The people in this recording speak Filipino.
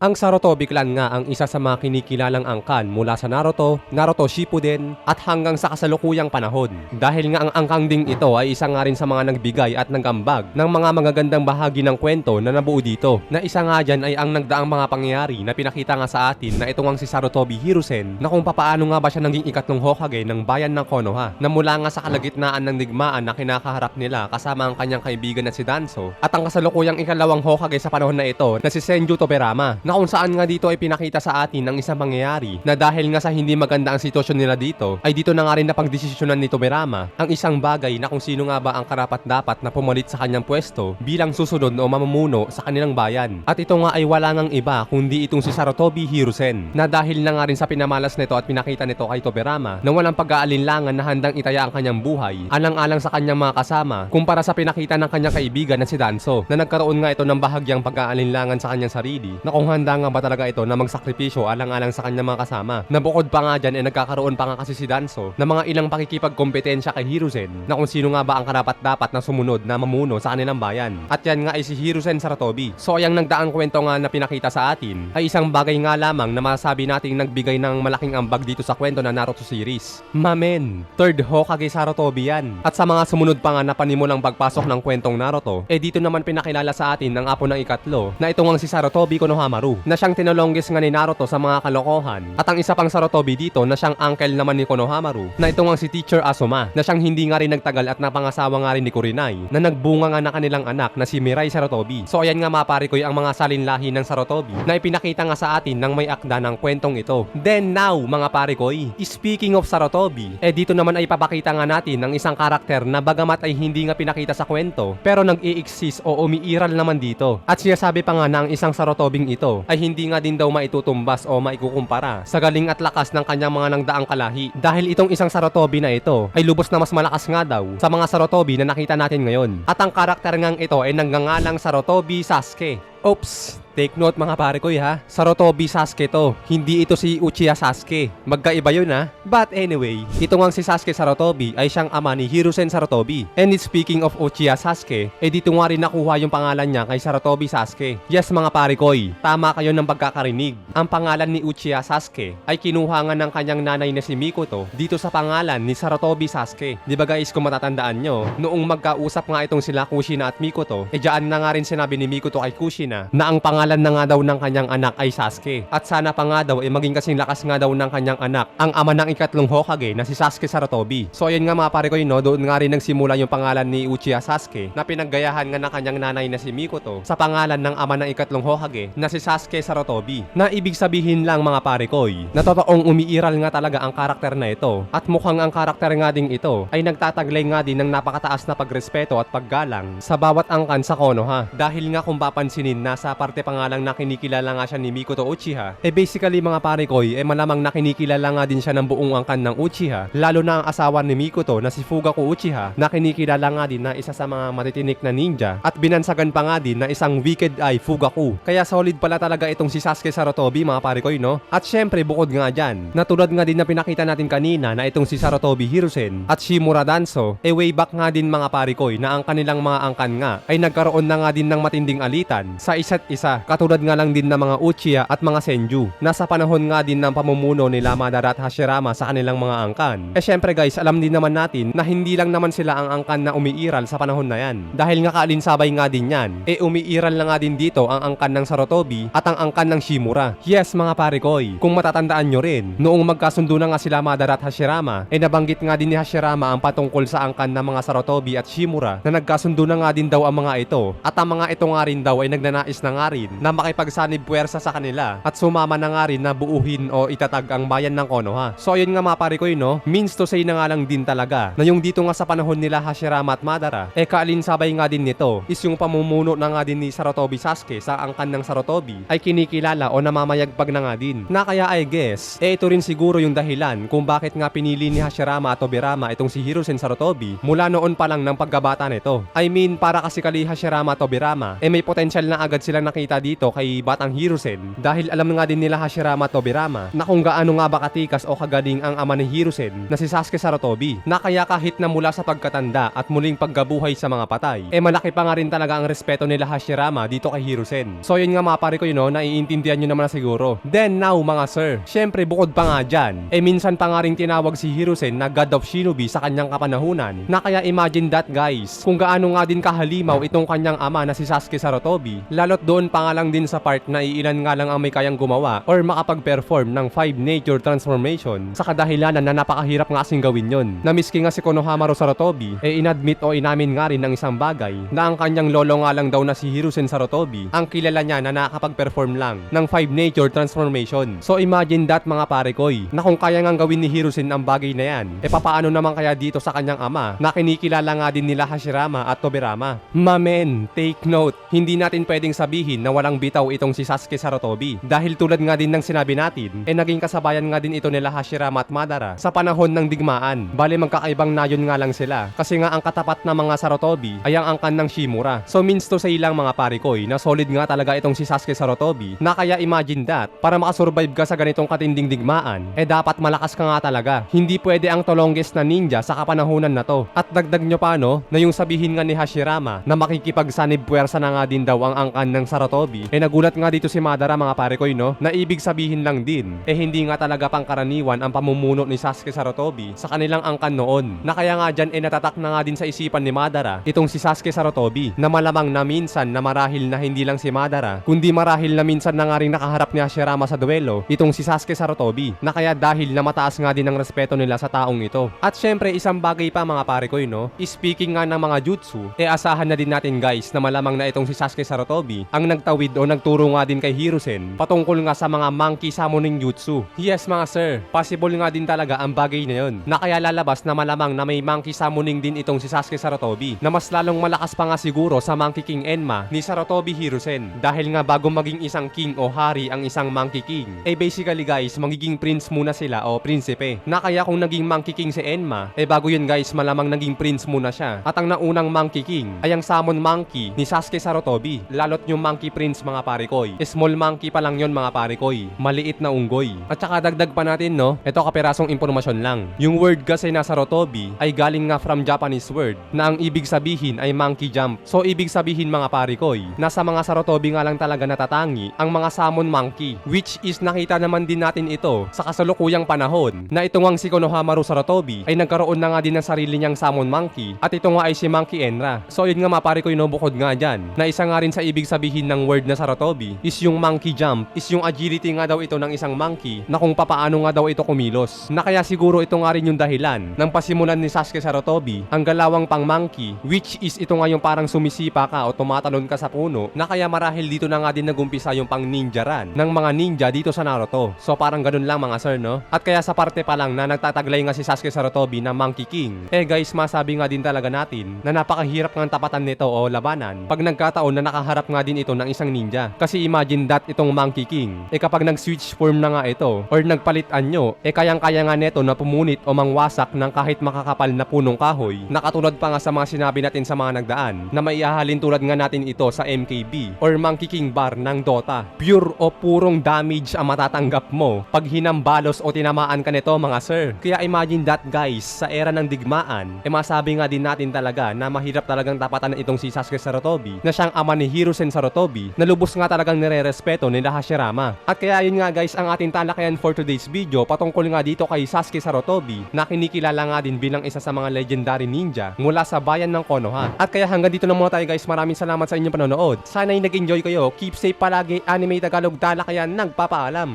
Ang Sarutobi clan nga ang isa sa mga kinikilalang angkan mula sa Naruto, Naruto Shippuden at hanggang sa kasalukuyang panahon. Dahil nga ang angkang ding ito ay isa nga rin sa mga nagbigay at nagambag ng mga magagandang bahagi ng kwento na nabuo dito. Na isa nga dyan ay ang nagdaang mga pangyayari na pinakita nga sa atin na ito nga si Sarutobi Hiruzen na kung papaano nga ba siya naging ikatlong Hokage ng bayan ng Konoha na mula nga sa kalagitnaan ng digmaan na kinakaharap nila kasama ang kanyang kaibigan na si Danzo at ang kasalukuyang ikalawang Hokage sa panahon na ito na si Senju Toberama na kung saan nga dito ay pinakita sa atin ang isang pangyayari na dahil nga sa hindi maganda ang sitwasyon nila dito ay dito na nga rin napagdesisyonan ni Toberama ang isang bagay na kung sino nga ba ang karapat dapat na pumalit sa kanyang pwesto bilang susunod o mamumuno sa kanilang bayan. At ito nga ay wala ngang iba kundi itong si Sarutobi Hiruzen na dahil na nga rin sa pinamalas nito at pinakita nito kay Toberama na walang pag-aalinlangan na handang itaya ang kanyang buhay alang-alang sa kanyang mga kasama kumpara sa pinakita ng kanyang kaibigan na si Danzo na nagkaroon nga ito ng bahagyang pag-aalinlangan sa kanyang sarili na kung handa nga ba talaga ito na magsakripisyo alang-alang sa kanyang mga kasama? Na bukod pa nga dyan ay nagkakaroon pa nga kasi si Danzo na mga ilang pakikipagkompetensya kay Hiruzen na kung sino nga ba ang karapat-dapat na sumunod na mamuno sa kanilang bayan. At yan nga ay si Hiruzen Saratobi. So ayang nagdaang kwento nga na pinakita sa atin ay isang bagay nga lamang na masabi nating nagbigay ng malaking ambag dito sa kwento na Naruto series. Mamen, third Hokage Saratobi yan. At sa mga sumunod pa nga na panimulang pagpasok ng kwentong Naruto eh dito naman pinakilala sa atin ng apo ng ikatlo na ito nga si Sarutobi Konohamaru na siyang tinolongges nga ni Naruto sa mga kalokohan. At ang isa pang Sarutobi dito na siyang uncle naman ni Konohamaru na ito nga si Teacher Asuma na siyang hindi nga rin nagtagal at napangasawa nga rin ni Kurinai na nagbunga nga na kanilang anak na si Mirai Sarutobi so ayan nga mapari ko ang mga salinlahi ng Sarutobi na ipinakita nga sa atin ng may akda ng kwentong ito. Then now mga pare ko speaking of Sarutobi eh dito naman ay papakita nga natin ng isang karakter na bagamat ay hindi nga pinakita sa kwento pero nag-i-exist o umiiral naman dito. At sinasabi pa nga na ang isang Sarutobing ito ay hindi nga din daw maitutumbas o maikukumpara sa galing at lakas ng kanyang mga nangdaang kalahi. Dahil itong isang Sarutobi na ito ay lubos na mas malakas nga daw sa mga Sarutobi na nakita natin ngayon. At ang karakter ngang ito ay nagngangalang Sarutobi Sasuke. Oops! Take note mga pare ko ha. Sarutobi Sasuke to. Hindi ito si Uchiha Sasuke. Magkaiba yun ha. But anyway, ito ngang si Sasuke Sarutobi ay siyang ama ni Hiruzen Sarutobi. And speaking of Uchiha Sasuke, eh dito nga rin nakuha yung pangalan niya kay Sarutobi Sasuke. Yes mga pare ko, tama kayo ng pagkakarinig. Ang pangalan ni Uchiha Sasuke ay kinuha nga ng kanyang nanay na si Mikoto dito sa pangalan ni Sarutobi Sasuke. Di ba guys kung matatandaan nyo, noong magkausap nga itong sila Kushina at Mikoto, eh dyan na nga rin sinabi ni Mikoto kay Kushina na ang pangalan na nga daw ng kanyang anak ay Sasuke. At sana pa nga daw ay maging kasing lakas nga daw ng kanyang anak ang ama ng ikatlong Hokage na si Sasuke Sarutobi. So ayun nga mga pare ko yun, no, doon nga rin nagsimula yung pangalan ni Uchiha Sasuke na pinaggayahan nga ng kanyang nanay na si Mikoto sa pangalan ng ama ng ikatlong Hokage na si Sasuke Sarutobi. Na ibig sabihin lang mga pare ko, na totoong umiiral nga talaga ang karakter na ito. At mukhang ang karakter nga ding ito ay nagtataglay nga din ng napakataas na pagrespeto at paggalang sa bawat angkan sa Konoha. Dahil nga kung papansinin nasa parte pa nga lang na kinikilala nga siya ni Mikoto Uchiha, eh basically mga pare ko, eh malamang na kinikilala nga din siya ng buong angkan ng Uchiha, lalo na ang asawa ni Mikoto na si Fugaku Uchiha, na kinikilala nga din na isa sa mga matitinik na ninja, at binansagan pa nga din na isang wicked eye Fugaku. Kaya solid pala talaga itong si Sasuke Sarutobi mga pare ko, no? At syempre bukod nga dyan, natulad nga din na pinakita natin kanina na itong si Sarutobi Hiruzen at Shimura Danzo, eh way back nga din mga pare ko, na ang kanilang mga angkan nga ay nagkaroon na nga din ng matinding alitan sa isa't isa katulad nga lang din ng mga Uchiha at mga Senju nasa panahon nga din ng pamumuno nila Madara at Hashirama sa kanilang mga angkan. Eh syempre guys, alam din naman natin na hindi lang naman sila ang angkan na umiiral sa panahon na yan. Dahil nga kaalinsabay nga din yan, eh umiiral na nga din dito ang angkan ng Sarutobi at ang angkan ng Shimura. Yes mga pare koy, kung matatandaan nyo rin, noong magkasundo na nga sila Madara at Hashirama, eh nabanggit nga din ni Hashirama ang patungkol sa angkan ng mga Sarutobi at Shimura na nagkasundo na nga din daw ang mga ito at ang mga ito nga rin daw ay nagnanais na nga rin na makipagsanib puwersa sa kanila at sumama na nga rin na buuhin o itatag ang bayan ng Konoha. So ayun nga mga pare ko yun, no? Means to say na nga lang din talaga na yung dito nga sa panahon nila Hashirama at Madara, eh kaalinsabay nga din nito is yung pamumuno na nga din ni Sarutobi Sasuke sa angkan ng Sarutobi ay kinikilala o namamayagpag na nga din. Na kaya I guess, eh ito rin siguro yung dahilan kung bakit nga pinili ni Hashirama at Tobirama itong si Hiruzen Sarutobi mula noon pa lang ng pagkabata nito. I mean, para kasi kali Hashirama at Tobirama, eh may potensyal na agad silang nakita dito kay Batang Hirusen dahil alam nga din nila Hashirama Tobirama na kung gaano nga ba katikas o kagaling ang ama ni Hirusen na si Sasuke Sarutobi na kaya kahit na mula sa pagkatanda at muling paggabuhay sa mga patay eh malaki pa nga rin talaga ang respeto nila Hashirama dito kay Hirusen. So yun nga mga pare ko yun no, naiintindihan nyo naman na siguro. Then now mga sir, syempre bukod pa nga dyan, eh minsan pa nga rin tinawag si Hirusen na God of Shinobi sa kanyang kapanahunan na kaya imagine that guys, kung gaano nga din kahalimaw itong kanyang ama na si Sasuke Sarutobi, lalot doon pa nga lang din sa part na iilan nga lang ang may kayang gumawa or makapag-perform ng 5 nature transformation sa kadahilanan na napakahirap nga kasing gawin yon. Na miski nga si Konohamaru Sarutobi, eh inadmit o inamin nga rin ng isang bagay na ang kanyang lolo nga lang daw na si Hirusen Sarutobi ang kilala niya na nakakapag-perform lang ng 5 nature transformation. So imagine that mga pare koy, na kung kaya nga gawin ni Hirusen ang bagay na yan, e papaano naman kaya dito sa kanyang ama na kinikilala nga din nila Hashirama at Tobirama. Mamen, take note, hindi natin pwedeng sabihin na walang bitaw itong si Sasuke Sarutobi dahil tulad nga din ng sinabi natin, e naging kasabayan nga din ito nila Hashirama at Madara sa panahon ng digmaan. Bale magkakaibang nayon nga lang sila kasi nga ang katapat na mga Sarutobi ay ang angkan ng Shimura. So means to say lang mga pare koy na solid nga talaga itong si Sasuke Sarutobi na kaya imagine that para makasurvive ka sa ganitong katinding digmaan eh dapat malakas ka nga talaga. Hindi pwede ang tolongest na ninja sa kapanahunan na to. At dagdag nyo pa no na yung sabihin nga ni Hashirama na makikipagsanib puwersa na nga din daw ang angkan ng Sarutobi eh nagulat nga dito si Madara mga pare koy no na ibig sabihin lang din eh hindi nga talaga pangkaraniwan ang pamumuno ni Sasuke Sarutobi sa kanilang angkan noon. Na kaya nga dyan eh natatak na nga din sa isipan ni Madara itong si Sasuke Sarutobi na malamang na minsan na marahil na hindi lang si Madara kundi marahil na minsan na nga rin nakaharap ni Hashirama sa duelo itong si Sasuke Sarutobi na kaya dahil na mataas nga din ang respeto nila sa taong ito. At syempre isang bagay pa mga pare ko no, speaking nga ng mga jutsu, e asahan na din natin guys na malamang na itong si Sasuke Sarutobi ang nagtawid o nagturo nga din kay Hirusen patungkol nga sa mga monkey summoning jutsu. Yes mga sir, possible nga din talaga ang bagay na yun. Na kaya lalabas na malamang na may monkey summoning din itong si Sasuke Sarutobi na mas lalong malakas pa nga siguro sa Monkey King Enma ni Sarutobi Hirusen. Dahil nga bago maging isang king o hari ang isang Monkey King eh basically guys magiging prince muna sila o prinsipe. Na kaya kung naging Monkey King si Enma eh bago yun guys malamang naging prince muna siya. At ang naunang Monkey King ay ang Summon Monkey ni Sasuke Sarutobi lalot yung Monkey Prince mga parikoy small monkey pa lang yon mga parikoy maliit na unggoy. At saka dagdag pa natin no? Ito kaperasong impormasyon lang. Yung word kasi na Sarutobi ay galing nga from Japanese word na ang ibig sabihin ay monkey jump. So ibig sabihin mga parikoy na sa mga Sarutobi nga lang talaga natatangi ang mga summon monkey which is nakita naman din natin ito sa kasalukuyang panahon na ito ngang si Konohamaru Sarutobi ay nagkaroon na nga din ng sarili niyang summon monkey at ito nga ay si Monkey Enra. So yun nga mga parikoy no bukod nga dyan na isa nga rin sa ibig sabihin ng word na Sarutobi is yung monkey jump is yung agility nga daw ito ng isang monkey na kung papaano nga daw ito kumilos. Na kaya siguro ito nga rin yung dahilan ng pasimulan ni Sasuke Sarutobi ang galawang pang monkey which is ito nga yung parang sumisipa ka o tumatalon ka sa puno na kaya marahil dito na nga din nagumpisa yung pang ninja ran ng mga ninja dito sa Naruto. So parang ganun lang mga sir no? At kaya sa parte pa lang na nagtataglay nga si Sasuke Sarutobi na Monkey King. Eh guys masabi nga din talaga natin na napakahirap ng tapatan nito o labanan pag nagkataon na nakaharap nga din ito ng isang ninja. Kasi imagine that itong Monkey King. Eh kapag nag-switch form na nga ito or nagpalit anyo eh kayang-kaya nga neto na pumunit o mangwasak ng kahit makakapal na punong kahoy. Na katulad pa nga sa mga sinabi natin sa mga nagdaan na maiahalin tulad nga natin ito sa MKB or Monkey King bar ng Dota. Pure o purong damage ang matatanggap mo pag hinambalos o tinamaan ka nito mga sir. Kaya imagine that guys sa era ng digmaan eh masabi nga din natin talaga na mahirap talagang tapatan itong si Sasuke Sarutobi na siyang ama ni Hirusen Sarutobi na lubos nga talagang nire-respeto ni Hashirama at kaya yun nga guys ang ating talakayan for today's video patungkol nga dito kay Sasuke Sarutobi na kinikilala nga din bilang isa sa mga legendary ninja mula sa bayan ng Konoha. At kaya hanggang dito na muna tayo guys. Maraming salamat sa inyong panonood. Sana ay nag-enjoy kayo. Keep safe palagi. Anime Tagalog talakayan nagpapaalam.